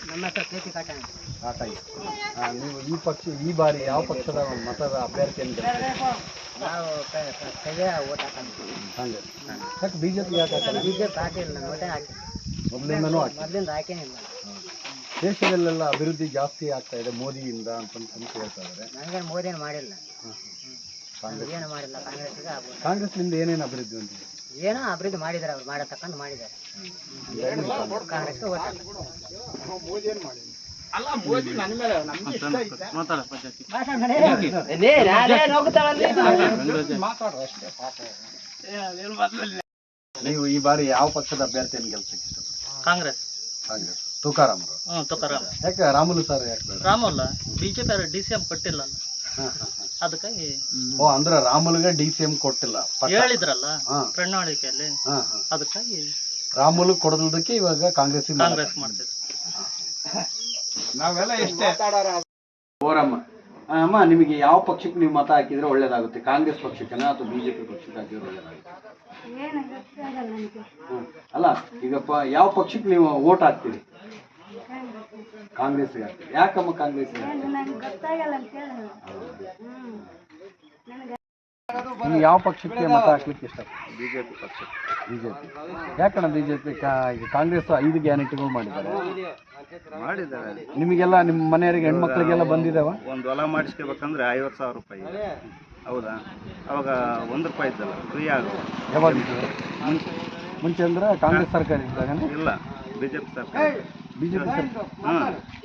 ನೀವು ಈ ಪಕ್ಷ ಈ ಬಾರಿ ಯಾವ ಪಕ್ಷದ ಮತದ ಅಭ್ಯರ್ಥಿ ಅಂತ ಕಾಂಗ್ರೆಸ್ ಯಾಕೆ ಬಿ ಜೆ ಪಿ ಮೊದಲಿಂದನೂ ಹಾಕಿ. ದೇಶದಲ್ಲೆಲ್ಲ ಅಭಿವೃದ್ಧಿ ಜಾಸ್ತಿ ಆಗ್ತಾ ಇದೆ ಮೋದಿಯಿಂದ ಅಂತ ಅಂತ ಹೇಳ್ತಾ ಇದ್ದಾರೆ. ನನಗೆ ಮೋದಿ ಮಾಡಿಲ್ಲ. ಕಾಂಗ್ರೆಸ್ ಏನು ಮಾಡಿಲ್ಲ ಕಾಂಗ್ರೆಸ್ಗೆ ಆಗ್ಬೋದು. ಕಾಂಗ್ರೆಸ್ನಿಂದ ಏನೇನು ಅಭಿವೃದ್ಧಿ ಹೊಂದಿದೆ? ಏನೋ ಅಭಿವೃದ್ಧಿ ಮಾಡಿದ್ದಾರೆ ಅವ್ರು ಮಾಡೋ ತಕ್ಕಂಡು ಮಾಡಿದ್ದಾರೆ ಕಾಂಗ್ರೆಸ್ಗೆ ಓಟ್ ಹಾಕ್ತಾರೆ. ನೀವು ಈ ಬಾರಿ ಯಾವ ಪಕ್ಷದ ಅಭ್ಯರ್ಥಿಯನ್ನು ಗೆಲ್ಸಕ್ಕೆ ಇಷ್ಟಪಡ್ತೀರಿ? ಕಾಂಗ್ರೆಸ್. ಕಾಂಗ್ರೆಸ್. ತುಕಾರಾಮ್ ಹ್ಞೂ ತುಕಾರಾಮ್. ಯಾಕೆ ರಾಮುಲು ಸರ್ ಯಾಕೆ? ರಾಮಲ್ಲ. B J P D C M ಕೊಟ್ಟಿಲ್ಲ. ಹಾ, ಹಾ, ಹಾ. ಅದಕ್ಕಾಗಿ ಓ ಅಂದ್ರೆ ರಾಮುಲ್ಗೆ ಡಿ ಸಿ ಎಂ ಕೊಟ್ಟಿಲ್ಲ. ಹೇಳಿದ್ರಲ್ಲ ಹಾ, ಪ್ರಣಾಳಿಕೆಯಲ್ಲಿ. ಹಾ, ಹಾ. ಅದಕ್ಕಾಗಿ ರಾಮುಲು ಕೊಡದಕ್ಕೆ ಇವಾಗ ಕಾಂಗ್ರೆಸ್ ಕಾಂಗ್ರೆಸ್ ಮಾಡ್ತಿದ್ರು. ನಾವೆಲ್ಲ ಎಷ್ಟೇ ಓರಮ್ಮ ಆ, ಅಮ್ಮ ನಿಮಗೆ ಯಾವ ಪಕ್ಷಕ್ಕೆ ನೀವು ಮತ ಹಾಕಿದ್ರೆ ಒಳ್ಳೇದಾಗುತ್ತೆ? ಕಾಂಗ್ರೆಸ್ ಪಕ್ಷಕ್ಕನ ಅಥವಾ ಬಿಜೆಪಿ ಪಕ್ಷಕ್ಕೆ ಹಾಕಿದ್ರೆ ಒಳ್ಳೇದಾಗುತ್ತೆ? ಹ್ಮ್. ಅಲ್ಲ ಈಗಪ್ಪ ಯಾವ ಪಕ್ಷಕ್ಕೆ ನೀವು ಓಟ್ ಹಾಕ್ತೀರಿ? ಕಾಂಗ್ರೆಸ್ಗೆ ಹಾಕ್ತೀರಿ ಯಾಕಮ್ಮ ಕಾಂಗ್ರೆಸ್ ನೀವು ಯಾವ ಪಕ್ಷಕ್ಕೆ ಮತ ಹಾಕ್ಲಿಕ್ಕೆ ಇಷ್ಟ? ಬಿಜೆಪಿ. ಪಕ್ಷ ಬಿಜೆಪಿ ಯಾಕಣ್ಣ ಬಿಜೆಪಿ ಈಗ ಕಾಂಗ್ರೆಸ್ ಐದು ಗ್ಯಾರಂಟಿಗಳು ಮಾಡಿದ್ದಾರೆ? ಮಾಡಿದ್ದಾರೆ. ನಿಮಗೆಲ್ಲ ನಿಮ್ಮ ಮನೆಯವರಿಗೆ ಹೆಣ್ಮಕ್ಳಿಗೆಲ್ಲ ಬಂದಿದಾವ ಒಂದು ಹೊಲ ಮಾಡಿಸ್ಕೋಬೇಕಂದ್ರೆ ಐವತ್ತು ಸಾವಿರ ರೂಪಾಯಿ. ಹೌದಾ? ಅವಾಗ ಒಂದು ರೂಪಾಯಿ ಇದ್ದಲ್ಲ ಫ್ರೀ ಆಗುವ ಯಾವಾಗ ಮುಂಚೆ ಅಂದ್ರೆ ಕಾಂಗ್ರೆಸ್ ಸರ್ಕಾರ ಇದ್ದಾಗ ಇಲ್ಲ ಬಿಜೆಪಿ ಜೆ ಪಿ ಸರ್ಕಾರ. ಬಿಜೆಪಿ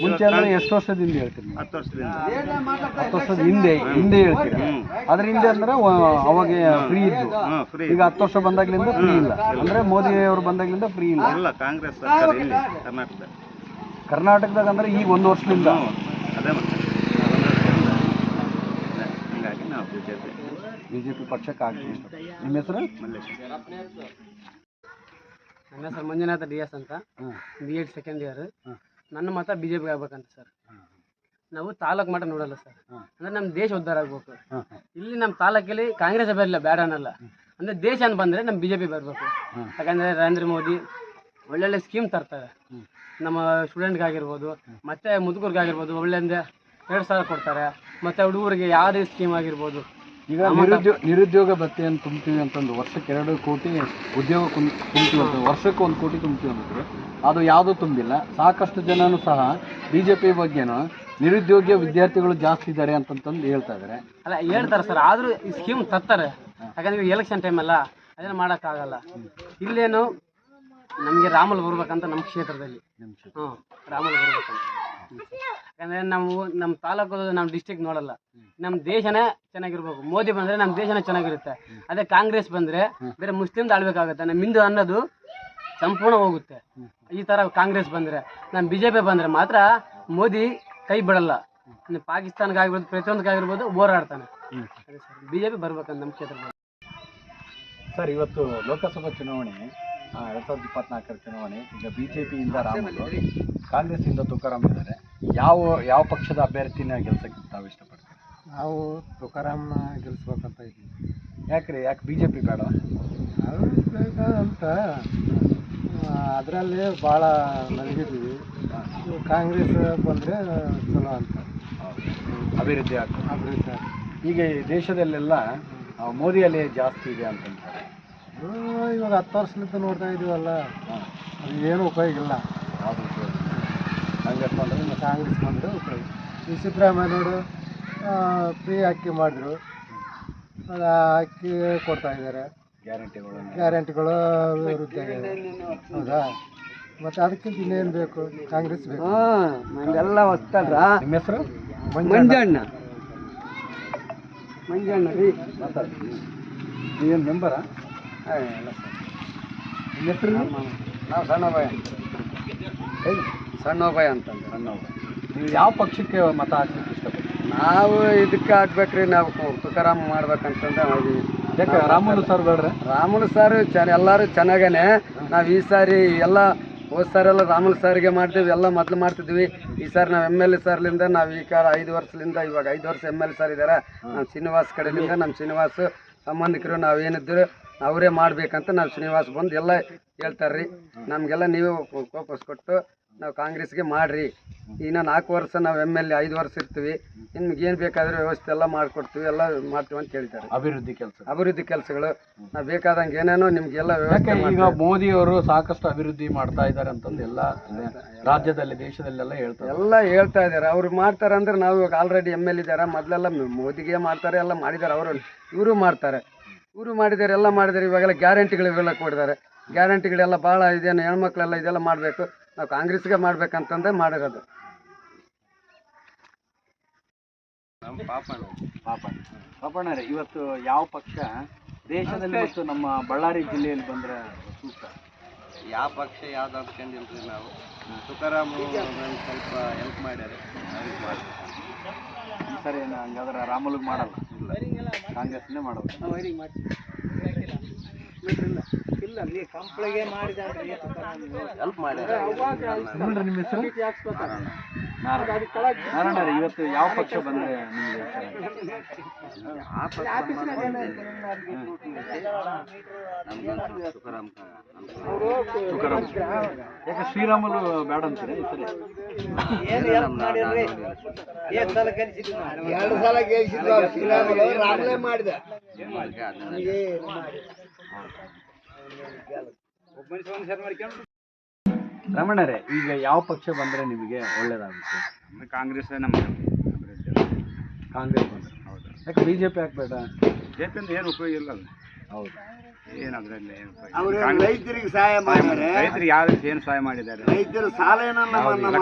ಮುಂಚೆ ಅಂದ್ರೆ ಎಷ್ಟು ವರ್ಷದಿಂದ ಹೇಳ್ತೀನಿ? ಹತ್ತು ವರ್ಷದಿಂದ. ಹತ್ತು ವರ್ಷದ ಹಿಂದೆ ಹಿಂದೆ ಹೇಳ್ತೀನಿ ಅದ್ರ ಹಿಂದೆ ಅಂದ್ರೆ ಅವಾಗ ಫ್ರೀ ಇದ್ದು. ಈಗ ಹತ್ತು ವರ್ಷ ಬಂದಾಗ್ಲಿಂದ ಫ್ರೀ ಇಲ್ಲ. ಅಂದ್ರೆ ಮೋದಿ ಅವರು ಬಂದಾಗ್ಲಿಂದ ಫ್ರೀ ಇಲ್ಲ. ಇಲ್ಲ ಕಾಂಗ್ರೆಸ್ ಸರ್ಕಾರ ಇಲ್ಲಿ. ಕರ್ನಾಟಕದ. ಕರ್ನಾಟಕದಾಗ ಅಂದ್ರೆ ಈಗ ಒಂದು ವರ್ಷದಿಂದ. ಅದೇ ಮತ್ತೆ. ಹೀಗಾಗಿ ನಾವು ಬಿ ಜೆ ಪಿ ಬಿಜೆಪಿ ಪಕ್ಷಕ್ಕೆ ಆಗ್ತೀವಿ ನಿಮ್ಮ ಹೆಸರು? ನನ್ನ ಸರ್ ಮಂಜುನಾಥ ಡಿ ಎಸ್ ಅಂತ. ಬಿ ಎಡ್ ಸೆಕೆಂಡ್ ಇಯರ್ ನನ್ನ ಮತ ಬಿ ಜೆ ಪಿ ಆಗ್ಬೇಕಂತ ಸರ್. ನಾವು ತಾಲೂಕು ಮಟ್ಟ ನೋಡಲ್ಲ ಸರ್. ಅಂದ್ರೆ ನಮ್ಮ ದೇಶ ಉದ್ಧಾರ ಆಗ್ಬೇಕು. ಇಲ್ಲಿ ನಮ್ಮ ತಾಲೂಕಲ್ಲಿ ಕಾಂಗ್ರೆಸ್ ಬರಲಿಲ್ಲ ಬೇಡ ಅನ್ನಲ್ಲ. ಅಂದ್ರೆ ದೇಶ ಅಂತ ಬಂದ್ರೆ ನಮ್ಮ ಬಿ ಜೆ ಪಿ ಬರಬೇಕು. ಯಾಕಂದರೆ ನರೇಂದ್ರ ಮೋದಿ ಒಳ್ಳೊಳ್ಳೆ ಸ್ಕೀಮ್ ತರ್ತಾರೆ. ನಮ್ಮ ಸ್ಟೂಡೆಂಟ್ಗಾಗಿರ್ಬೋದು ಮತ್ತೆ ಮುದುಕರ್ಗಾಗಿರ್ಬೋದು ಒಳ್ಳೆಯಿಂದ ಎರಡು ಸಾವಿರ ಕೊಡ್ತಾರೆ. ಮತ್ತೆ ಹುಡುಗರಿಗೆ ಯಾವುದೇ ಸ್ಕೀಮ್ ಆಗಿರ್ಬೋದು ಈಗ ನಿರುದ್ಯೋಗ ನಿರುದ್ಯೋಗ ಭತ್ಯೆಯನ್ನು ತುಂಬ್ತೀವಿ ಅಂತಂದು ವರ್ಷಕ್ಕೆ ಎರಡು ಕೋಟಿ ಉದ್ಯೋಗ ತುಂಬ್ತೀವಿ ಅಂತ ವರ್ಷಕ್ಕೆ ಒಂದು ಕೋಟಿ ತುಂಬ್ತೀವಿ ಅಂತಿದ್ರು ಅದು ಯಾವುದೂ ತುಂಬಿಲ್ಲ. ಸಾಕಷ್ಟು ಜನನು ಸಹ ಬಿ ಜೆ ಪಿ ಬಗ್ಗೆನೂ ನಿರುದ್ಯೋಗ ವಿದ್ಯಾರ್ಥಿಗಳು ಜಾಸ್ತಿ ಇದ್ದಾರೆ ಅಂತಂತಂದು ಹೇಳ್ತಾ ಇದ್ದಾರೆ. ಅಲ್ಲ ಹೇಳ್ತಾರೆ ಸರ್. ಆದರೂ ಈ ಸ್ಕೀಮ್ ತತ್ತಾರೆ. ಯಾಕಂದ್ರೆ ಎಲೆಕ್ಷನ್ ಟೈಮ್ ಅಲ್ಲ ಅದನ್ನ ಮಾಡೋಕ್ಕಾಗಲ್ಲ. ಇಲ್ಲೇನು ನಮಗೆ ರಾಮಲ್ ಬರ್ಬೇಕಂತ ನಮ್ಮ ಕ್ಷೇತ್ರದಲ್ಲಿ. ಹ್ಞೂ ರಾಮಲ್ ಬರ್ಬೇಕಂತ. ಯಾಕಂದ್ರೆ ನಾವು ನಮ್ಮ ತಾಲೂಕು ನಮ್ಮ ಡಿಸ್ಟಿಕ್ ನೋಡಲ್ಲ. ನಮ್ಮ ದೇಶನೇ ಚೆನ್ನಾಗಿರ್ಬೇಕು. ಮೋದಿ ಬಂದ್ರೆ ನಮ್ಮ ದೇಶನೇ ಚೆನ್ನಾಗಿರುತ್ತೆ. ಅದೇ ಕಾಂಗ್ರೆಸ್ ಬಂದ್ರೆ ಬೇರೆ ಮುಸ್ಲಿಮ್ದು ಆಳ್ಬೇಕಾಗುತ್ತೆ. ನಮ್ಮ ಹಿಂದೂ ಅನ್ನೋದು ಸಂಪೂರ್ಣ ಹೋಗುತ್ತೆ. ಈ ತರ ಕಾಂಗ್ರೆಸ್ ಬಂದ್ರೆ ನಮ್ಮ ಬಿ ಜೆ ಪಿ ಬಂದ್ರೆ ಮಾತ್ರ ಮೋದಿ ಕೈ ಬಿಡಲ್ಲ. ಪಾಕಿಸ್ತಾನಕ್ಕಾಗಿರ್ಬೋದು ಪ್ರತಿಯೊಂದಕ್ಕಾಗಿರ್ಬೋದು ಹೋರಾಡ್ತಾನೆ. ಬಿ ಜೆ ಪಿ ಬರ್ಬೇಕಂತ ನಮ್ಮ ಕ್ಷೇತ್ರದಲ್ಲಿ. ಸರ್ ಇವತ್ತು ಲೋಕಸಭಾ ಚುನಾವಣೆ ಎರಡು ಸಾವಿರದ ಇಪ್ಪತ್ನಾಲ್ಕರ ಚುನಾವಣೆ. ಈಗ ಬಿ ಜೆ ಪಿಯಿಂದ ರಾಮುಲು ಕಾಂಗ್ರೆಸ್ಸಿಂದ ತುಕಾರಾಮ್ ಇದ್ದಾರೆ. ಯಾವ ಯಾವ ಪಕ್ಷದ ಅಭ್ಯರ್ಥಿನ ಗೆಲ್ಸಕ್ಕೆ ತಾವು ಇಷ್ಟಪಡ್ತೀರಿ? ನಾವು ತುಕಾರಾಮ್ನ ಗೆಲ್ಸ್ಬೇಕಂತ ಇದ್ದೀವಿ. ಯಾಕ್ರಿ? ಯಾಕೆ ಬಿ ಜೆ ಪಿ ಬೇಡ ಅಂತ ಅದರಲ್ಲಿ ಭಾಳ ನಲಗಿದ್ದೀವಿ ಕಾಂಗ್ರೆಸ್ ಬಂದರೆ ಚಲೋ ಅಂತ. ಅಭಿವೃದ್ಧಿ ಆಗ್ತದೆ. ಅಭಿವೃದ್ಧಿ ಈಗ ಈ ದೇಶದಲ್ಲೆಲ್ಲ ಮೋದಿಯಲ್ಲಿ ಜಾಸ್ತಿ ಇದೆ ಅಂತಂತಾರೆ. ಇವಾಗ ಹತ್ತು ವರ್ಷದಿಂದ ನೋಡ್ತಾ ಇದೀವಲ್ಲ ಅದು ಏನು ಉಪಯೋಗ ಇಲ್ಲ. ಯಾವುದು ಕಾಂಗ್ರೆಸ್ ಉಪಯೋಗ ಈ ಸಿದ್ದರಾಮಯ್ಯ ನೋಡು ಫ್ರೀ ಅಕ್ಕಿ ಮಾಡಿದ್ರು. ಅದು ಅಕ್ಕಿ ಕೊಡ್ತಾ ಇದ್ದಾರೆ. ಗ್ಯಾರಂಟಿಗಳು ಗ್ಯಾರಂಟಿಗಳು ವಿರುದ್ಧ ಆಗಿದೆ. ಹೌದಾ? ಮತ್ತು ಅದಕ್ಕಿಂತ ಇನ್ನೇನು ಬೇಕು? ಕಾಂಗ್ರೆಸ್ ಬೇಕು. ನಮಗೆಲ್ಲ ಹೊಸ್ತಲ್ರ ನಿಮ್ಮ ಹೆಸರು? ಮಂಜಣ್ಣ. ಮಂಜಣ್ಣ. ರೀ. ಮಾತಾಡಿ ನೀವೇನು ಮೆಂಬರಾ? ನಿಮ್ಮ ಹೆಸರು? ನಾವು ಸಣ್ಣಬಾಯ ಭಯ ಅಂತಂದ್ರೆ ಸಣ್ಣ ನೀವು ಯಾವ ಪಕ್ಷಕ್ಕೆ ಮತ ಹಾಕ್ಲಿಕ್ಕೆ ಇಷ್ಟಪಡ್ತೀರಿ? ನಾವು ಇದಕ್ಕೆ ಹಾಕ್ಬೇಕ್ರಿ ನಾವು ತುಕಾರಾಮ್ ಮಾಡ್ಬೇಕಂತಂದ್ರೆ ನಾವು ಯಾಕೆ ರಾಮುಲು ಸರ್ ಬೇಡ್ರಿ? ರಾಮುಲು ಸರ್ ಚೆನ್ನ ಎಲ್ಲರೂ ಚೆನ್ನಾಗೇನೆ. ನಾವು ಈ ಸಾರಿ ಎಲ್ಲ ಹೋದ ಸಾರೆಲ್ಲ ರಾಮುಲು ಸರ್ಗೆ ಮಾಡ್ತೀವಿ ಎಲ್ಲ ಮೊದಲು ಮಾಡ್ತಿದ್ವಿ. ಈ ಸಾರಿ ನಾವು ಎಂ ಎಲ್ ಎ ಸರ್ಲಿಂದ ನಾವು ಈ ಕಾಲ ಐದು ವರ್ಷದಿಂದ ಇವಾಗ ಐದು ವರ್ಷ ಎಂ ಎಲ್ ಎ ಸರ್ ಇದ್ದಾರೆ ನಮ್ಮ ಶ್ರೀನಿವಾಸ್ ಕಡೆಯಿಂದ ನಮ್ಮ ಶ್ರೀನಿವಾಸ್ ಸಂಬಂಧಿಕರು ನಾವೇನಿದ್ರು ಅವರೇ ಮಾಡ್ಬೇಕಂತ ನಾವು ಶ್ರೀನಿವಾಸ್ ಬಂದು ಎಲ್ಲ ಹೇಳ್ತಾರೆ ರೀ ನಮಗೆಲ್ಲ ನೀವು ವಾಪಸ್ ಕೊಟ್ಟು ನಾವು ಕಾಂಗ್ರೆಸ್ಗೆ ಮಾಡ್ರಿ. ಇನ್ನು ನಾಲ್ಕು ವರ್ಷ ನಾವು ಎಂ ಎಲ್ ಎ ಐದು ವರ್ಷ ಇರ್ತೀವಿ. ನಿಮ್ಗೆ ಏನು ಬೇಕಾದ್ರೆ ವ್ಯವಸ್ಥೆ ಎಲ್ಲ ಮಾಡಿಕೊಡ್ತೀವಿ ಎಲ್ಲ ಮಾಡ್ತೀವಿ ಅಂತ ಹೇಳ್ತಾರೆ ಅಭಿವೃದ್ಧಿ ಕೆಲಸ. ಅಭಿವೃದ್ಧಿ ಕೆಲಸಗಳು. ನಾವು ಬೇಕಾದಂಗೆ ಏನೇನೋ ನಿಮಗೆಲ್ಲ ವ್ಯವಸ್ಥೆ ಈಗ ಮೋದಿಯವರು ಮೋದಿ ಅವರು ಸಾಕಷ್ಟು ಅಭಿವೃದ್ಧಿ ಮಾಡ್ತಾ ಇದ್ದಾರೆ ಅಂತಂದು ಎಲ್ಲ ರಾಜ್ಯದಲ್ಲಿ ದೇಶದಲ್ಲೆಲ್ಲ ಹೇಳ್ತಾರೆ. ಎಲ್ಲ ಹೇಳ್ತಾ ಇದ್ದಾರೆ. ಅವ್ರು ಮಾಡ್ತಾರೆ ಅಂದ್ರೆ ನಾವು ಇವಾಗ ಆಲ್ರೆಡಿ ಎಂ ಎಲ್ ಇದ್ದಾರೆ? ಮೊದಲೆಲ್ಲ ಮೋದಿಗೆ ಮಾಡ್ತಾರೆ ಎಲ್ಲ ಮಾಡಿದ್ದಾರೆ. ಅವರು ಇವರು ಮಾಡ್ತಾರೆ. ಇವರು ಮಾಡಿದ್ದಾರೆ ಎಲ್ಲ ಮಾಡಿದ್ದಾರೆ. ಇವಾಗೆಲ್ಲ ಗ್ಯಾರಂಟಿಗಳು ಇವೆಲ್ಲ ಕೊಟ್ಟಿದ್ದಾರೆ ಗ್ಯಾರಂಟಿಗಳೆಲ್ಲ ಭಾಳ ಇದೇನು ಹೆಣ್ಮಕ್ಳೆಲ್ಲ ಇದೆಲ್ಲ ಮಾಡಬೇಕು. ನಾವು ಕಾಂಗ್ರೆಸ್ಗೆ ಮಾಡ್ಬೇಕಂತಂದೇ ಮಾಡಿರೋದು. ಪಾಪ ಪಾಪಣ್ಣರೇ ಇವತ್ತು ಯಾವ ಪಕ್ಷ? ದೇಶದಲ್ಲಿ ಮತ್ತು ನಮ್ಮ ಬಳ್ಳಾರಿ ಜಿಲ್ಲೆಯಲ್ಲಿ ಬಂದ್ರೆ ಸೂಕ್ತ? ಯಾವ ಪಕ್ಷ ಯಾವ್ದು ಅಂದ್ಕೊಂಡಿಲ್ರಿ ನಾವು? ತುಕಾರಾಮ್ ನಮ್ಗೆ ಸ್ವಲ್ಪ ಹೆಲ್ಪ್ ಮಾಡ್ಯಾರ. ಅವ್ರಿಗೆ ಮಾಡ್ಬೇಕು. ಸರಿ ಏನು ಹಂಗಾದ್ರೆ ರಾಮುಲ್ಗೆ ಮಾಡಲ್ಲ. ಕಾಂಗ್ರೆಸ್ನೇ ಮಾಡೋದು ಹೆಲ್ಪ್ ಮಾಡ್ಯಾರ ನೋಡ್ರಿ ನಿಮ್ಮ ಹೆಸರು? ನಾರಾಯಣ. ನಾರಾಯಣ ರೀ, ಇವತ್ತು ಯಾವ ಪಕ್ಷ ಬಂದ್ರೆ ನಿಮಗೆ ಆ ಪಕ್ಷ ನಮ್ಗೆ ತುಕಾರಾಮ್ ತುಕಾರಾಮ್. ಯಾಕೆ ಶ್ರೀರಾಮಲು ಬೇಡ ಅಂತೀರಿ ಈ ಸರಿ? ಎರಡು ಸಲ ಗೆಲ್ಸಿದ್ವು ಶ್ರೀರಾಮಲು ರಾಮಲೇ ಮಾಡಿದ. ರಮಣರೇ ಈಗ ಯಾವ ಪಕ್ಷ ಬಂದ್ರೆ ನಿಮಗೆ ಒಳ್ಳೇದಾಗುತ್ತೆ? ಕಾಂಗ್ರೆಸ್ ನಮ್ಮ ಕಾಂಗ್ರೆಸ್ ಬಂದ್ರೆ. ಹೌದು. ಯಾಕೆ ಬಿ ಜೆ ಪಿ ಹಾಕ್ಬೇಡ ಏನು ಉಪಯೋಗ ಇಲ್ಲ ಅಲ್ಲ ಹೌದು. ಏನು ಅದರಲ್ಲಿ ಏನು ಉಪಯೋಗ ಅವರು ಕಾಂಗ್ರೆಸ್- ರೈತರಿಗೆ ಸಹಾಯ ಮಾಡಿದ್ದಾರೆ ರೈತರಿಗೆ ಯಾವ ರೀತಿ ಏನು ಸಹಾಯ ಮಾಡಿದ್ದಾರೆ? ರೈತರು ಸಾಲ.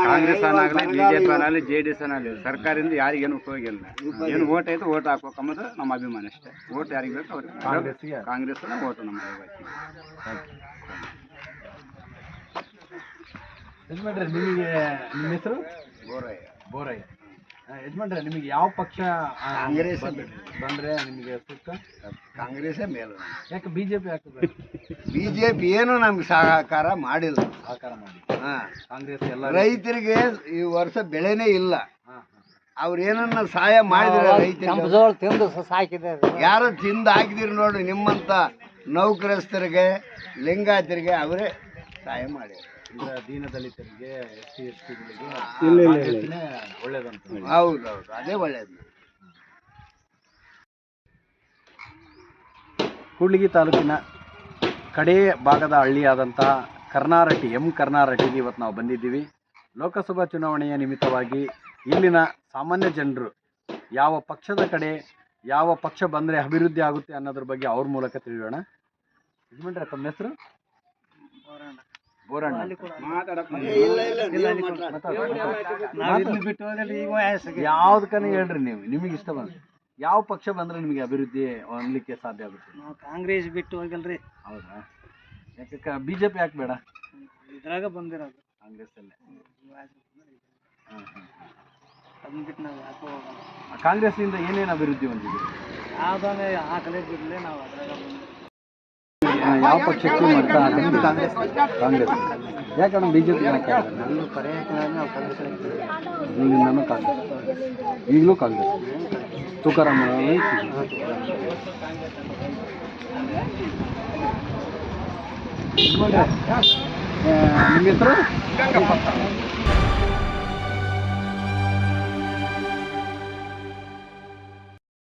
ಕಾಂಗ್ರೆಸ್ ಅನ್ನಾಗಲಿ ಆಗಲಿ ಬಿ ಜೆ ಡಿ ಎಸ್ ಅನ್ನಾಗಲಿ ಸರ್ಕಾರದಿಂದ ಯಾರಿಗೇನು ಉಪಯೋಗ ಇಲ್ಲ. ಏನು ಓಟ್ ಐತೆ ಓಟ್ ಹಾಕ್ಬೇಕಂಬುದು ನಮ್ಮ ಅಭಿಮಾನ ಅಷ್ಟೇ. ಓಟ್ ಯಾರಿಗೆ ಬೇಕು ಅವ್ರಿಗೆ. ಕಾಂಗ್ರೆಸ್ ಕಾಂಗ್ರೆಸ್ ಓಟ್ ನಮ್ಮ ನಿಮಗೆ ನಿಮ್ಮ ಹೆಸರು? ಬೋರಯ್ಯ. ಬೋರಯ್ಯ. ಯಜಮಾನ್ರೆ ನಿಮಗೆ ಯಾವ ಪಕ್ಷ ಆ, ಕಾಂಗ್ರೆಸ್ ಬಂದ್ರೆ- ಬಂದ್ರೆ ನಿಮಗೆ ಸೂಕ್ತ ಕಾಂಗ್ರೆಸ್ಸೇ ಮೇಲು ಯಾಕೆ ಬಿ ಜೆ ಪಿ ಬಿಜೆಪಿ ಏನು ನಮ್ಗೆ ಸಹಕಾರ ಮಾಡಿಲ್ಲ. ಸಹಕಾರ ಮಾಡಿ ಹಾಂ. ಕಾಂಗ್ರೆಸ್ ಎಲ್ಲ ರೈತರಿಗೆ ಈ ವರ್ಷ ಬೆಳೆನೇ ಇಲ್ಲ. ಅವ್ರು ಏನನ್ನ ಸಹಾಯ ಮಾಡಿದ್ರೆ ರೈತರಿಗೆ? ತಿಂದು ಸಾಕಿದ್ದಾರೆ ಯಾರು ತಿಂದು ಹಾಕಿದಿರಿ ನೋಡಿ ನಿಮ್ಮಂತ ನೌಕರಸ್ಥರಿಗೆ ಲಿಂಗಾಯತರಿಗೆ ಅವರೇ ಸಹಾಯ ಮಾಡ್ಯಾರ ಈಗ ದೀನ ದಲಿತರಿಗೆ ಎಸ್ ಸಿ ಎಸ್ ಟಿಗಳಿಗೆ ಒಳ್ಳೇದಂತ ಹೌದೌದು ಅದೇ ಒಳ್ಳೇದು. ಕೂಡ್ಲಿಗಿ ತಾಲೂಕಿನ ಕಡೇ ಭಾಗದ ಹಳ್ಳಿಯಾದಂತಹ ಕರ್ನಾರಟ್ಟಿ ಎಂ ಕರ್ನಾರಟ್ಟಿಗೆ ಇವತ್ತು ನಾವು ಬಂದಿದ್ದೀವಿ. ಲೋಕಸಭಾ ಚುನಾವಣೆಯ ನಿಮಿತ್ತವಾಗಿ ಇಲ್ಲಿನ ಸಾಮಾನ್ಯ ಜನರು ಯಾವ ಪಕ್ಷದ ಕಡೆ ಯಾವ ಪಕ್ಷ ಬಂದರೆ ಅಭಿವೃದ್ಧಿ ಆಗುತ್ತೆ ಅನ್ನೋದ್ರ ಬಗ್ಗೆ ಅವ್ರ ಮೂಲಕ ತಿಳಿಯೋಣ. ಯಜಮಾನ್ರೆ ತಮ್ಮ ಹೆಸರು? ಯಾವ್ದಕ್ಕನ ಹೇಳ್ರಿ ನೀವು. ನಿಮಗೆ ಇಷ್ಟ ಬಂದ್ರೆ. ಯಾವ ಪಕ್ಷ ಬಂದ್ರೆ ನಿಮಗೆ ಅಭಿವೃದ್ಧಿ ಹೊಂದಲಿಕ್ಕೆ ಸಾಧ್ಯ ಆಗುತ್ತೆ? ನಾವು ಕಾಂಗ್ರೆಸ್ ಬಿಟ್ಟು ಹೋಗಲ್ರಿ. ಹೌದಾ? ಯಾಕೆ ಬಿಜೆಪಿ ಜೆ ಪಿ ಯಾಕೆ ಬೇಡ? ಇದ್ರಾಗ ಬಂದಿರೋದು. ಕಾಂಗ್ರೆಸ್ ಅಲ್ಲೇ ಬಿಟ್ಟು ನಾವು ಯಾಕೋ ಹೋಗಲ್ಲ. ಕಾಂಗ್ರೆಸ್ನಿಂದ ಏನೇನು ಅಭಿವೃದ್ಧಿ ಹೊಂದಿದೆ? ಆ ಹಾಕಲೇ ಬಿಡ್ಲಿ ನಾವು ಅದ್ರಾಗ. ಯಾವ ಪಕ್ಷಕ್ಕೆ ಮತ ಹಾಕೋದು? ಕಾಂಗ್ರೆಸ್? ಕಾಂಗ್ರೆಸ್? ನಮ್ಮ ಬಿ ಜೆ ಪಿ ಈಗಿಂದನೂ ಕಾಂಗ್ರೆಸ್. ಈಗಲೂ ಕಾಂಗ್ರೆಸ್. ತುಕಾರಾಮ್ ನಿಮ್ಮ ಹೆಸರು?